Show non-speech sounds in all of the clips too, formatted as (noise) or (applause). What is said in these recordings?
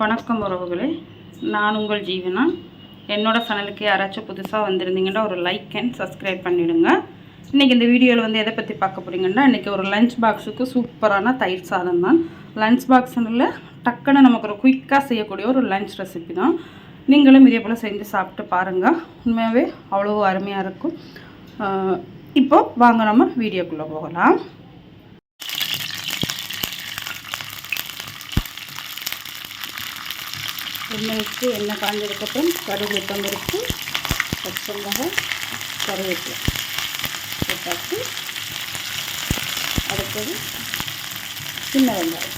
வணக்கம் உறவுகளே. நான் உங்கள் ஜீவனா? என்னோடய சேனலுக்கு யாராச்சும் புதுசாக வந்திருந்தீங்கன்னா ஒரு லைக் அண்ட் சப்ஸ்கிரைப் பண்ணிவிடுங்க இன்றைக்கி இந்த வீடியோவில் வந்து எதை பற்றி பார்க்க போகிறீங்கன்னா இன்றைக்கி ஒரு லஞ்ச் பாக்ஸுக்கு சூப்பரான தயிர் சாதம் தான். லஞ்ச் பாக்ஸில் டக்குன்னு நமக்கு ஒரு குயிக்காக செய்யக்கூடிய ஒரு லஞ்ச் ரெசிபி தான். நீங்களும் இதே போல் செஞ்சு சாப்பிட்டு பாருங்கள் உண்மையாகவே அவ்வளோ அருமையாக இருக்கும். இப்போது வாங்க நம்ம வீடியோக்குள்ளே போகலாம். எண்ணெய்க்கு எண்ணெய் காய்ஞ்சதுக்கப்புறம் கடுகு உளுத்தம்பருப்பு பச்சை மிளகாய் கருவேப்பிலை போட்டாச்சு. அடுத்தது சின்ன வெங்காயம்.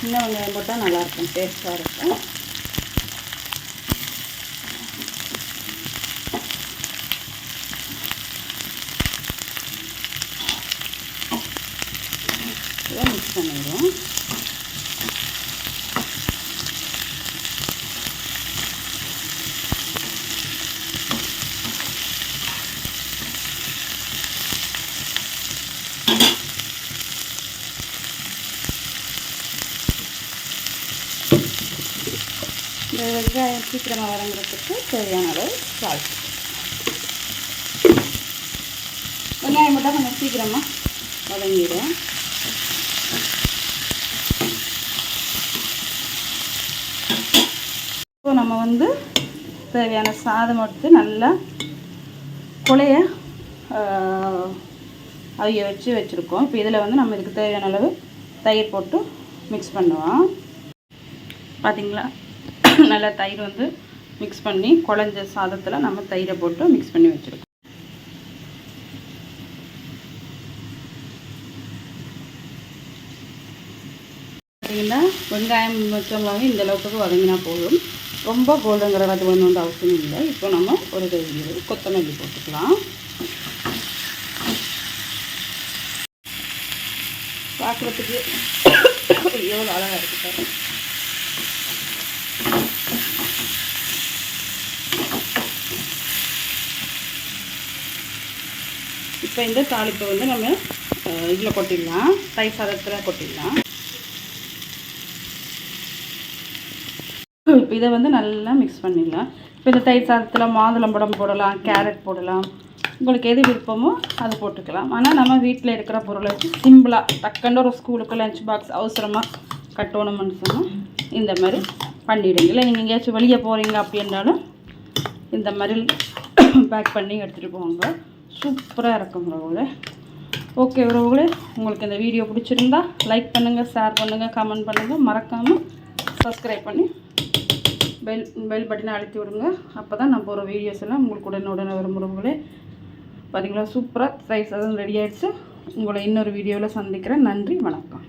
சின்ன வெங்காயம் போட்டால் நல்லாயிருக்கும் டேஸ்ட்டாக இருக்கும். மிக்ஸ் பண்ணிடுவோம். இந்த வெங்காயம் சீக்கிரமாக வதங்குறதுக்கு தேவையான அளவு சால்ட் வெங்காயம் மட்டும் கொஞ்சம் சீக்கிரமாக வதங்கிடும். இப்போ நம்ம வந்து தேவையான சாதம் எடுத்து நல்லா குலைய அவிய வச்சு வச்சுருக்கோம். இப்போ இதில் வந்து நம்ம இதுக்கு தேவையான அளவு தயிர் போட்டு மிக்ஸ் பண்ணுவோம் பார்த்தீங்களா? நல்லா தயிர் வந்து மிக்ஸ் பண்ணி குழஞ்ச சாதத்தில் நம்ம தயிரை போட்டு மிக்ஸ் பண்ணி வச்சுருக்கோம். பார்த்தீங்கன்னா வெங்காயம் வச்சவங்களாவே இந்த அளவுக்கு வதங்கினா போதும். ரொம்ப கோல்டன் கலர் அது வந்து அவசியம் இல்லை. இப்போ நம்ம ஒரு கொத்தமல்லி போட்டுக்கலாம். பார்க்குறதுக்கு (coughs) எவ்வளோ அழகாக இருக்கு இப்போ இந்த தாளிப்பை வந்து நம்ம இதில் கொட்டிடலாம். தயிர் சாதத்தில் கொட்டிடலாம். இப்போ இதை வந்து நல்லா மிக்ஸ் பண்ணிடலாம். இப்போ இந்த தயிர் சாதத்தில் மாதுளம்பழம் போடலாம் கேரட் போடலாம். உங்களுக்கு எது விருப்பமோ அது போட்டுக்கலாம். ஆனால் நம்ம வீட்டில் இருக்கிற பொருளை வச்சு சிம்பிளாக டக்குன்னு ஒரு ஸ்கூலுக்கு லஞ்ச் பாக்ஸ் அவசரமாக கட்டணும்னு சொன்னால் இந்த மாதிரி பண்ணிவிடுங்க இல்லை நீங்கள் எங்கேயாச்சும் வெளியே போகிறீங்க அப்படின்னாலும் இந்த மாதிரி பேக் பண்ணி எடுத்துகிட்டு போங்க. சூப்பராக இருக்கும் உறவுகளே. ஓகே உறவுகளே உங்களுக்கு இந்த வீடியோ பிடிச்சிருந்தா லைக் பண்ணுங்கள் ஷேர் பண்ணுங்கள் கமெண்ட் பண்ணுங்கள் மறக்காமல் சப்ஸ்கிரைப் பண்ணி பெல் பெல் பட்டினை அழுத்தி விடுங்க. அப்போ தான் நம்ம ஒரு வீடியோஸ் எல்லாம் உங்களுக்கு உடனே உடனே வரும் உறவுகளே. பார்த்தீங்களா சூப்பராக சைஸ் அதுவும் ரெடி ஆகிடுச்சு உங்களை இன்னொரு வீடியோவில் சந்திக்கிறேன். நன்றி வணக்கம்.